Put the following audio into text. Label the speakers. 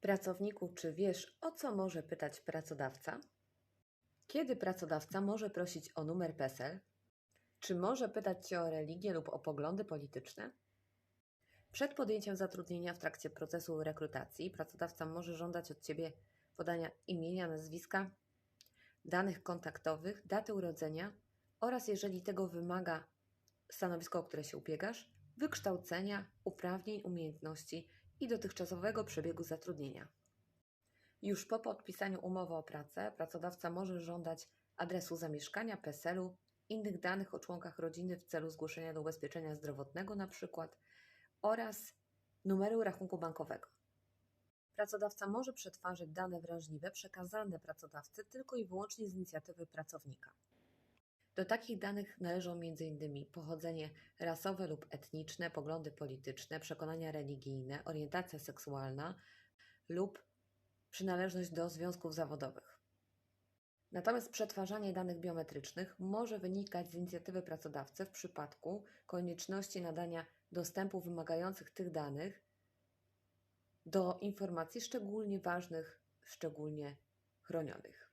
Speaker 1: Pracowniku, czy wiesz, o co może pytać pracodawca? Kiedy pracodawca może prosić o numer PESEL? Czy może pytać Cię o religię lub o poglądy polityczne? Przed podjęciem zatrudnienia w trakcie procesu rekrutacji pracodawca może żądać od Ciebie podania imienia, nazwiska, danych kontaktowych, daty urodzenia oraz, jeżeli tego wymaga stanowisko, o które się ubiegasz, wykształcenia, uprawnień, umiejętności i dotychczasowego przebiegu zatrudnienia. Już po podpisaniu umowy o pracę pracodawca może żądać adresu zamieszkania, PESEL-u, innych danych o członkach rodziny w celu zgłoszenia do ubezpieczenia zdrowotnego na przykład oraz numeru rachunku bankowego. Pracodawca może przetwarzać dane wrażliwe przekazane pracodawcy tylko i wyłącznie z inicjatywy pracownika. Do takich danych należą m.in. pochodzenie rasowe lub etniczne, poglądy polityczne, przekonania religijne, orientacja seksualna lub przynależność do związków zawodowych. Natomiast przetwarzanie danych biometrycznych może wynikać z inicjatywy pracodawcy w przypadku konieczności nadania dostępu wymagających tych danych do informacji szczególnie ważnych, szczególnie chronionych.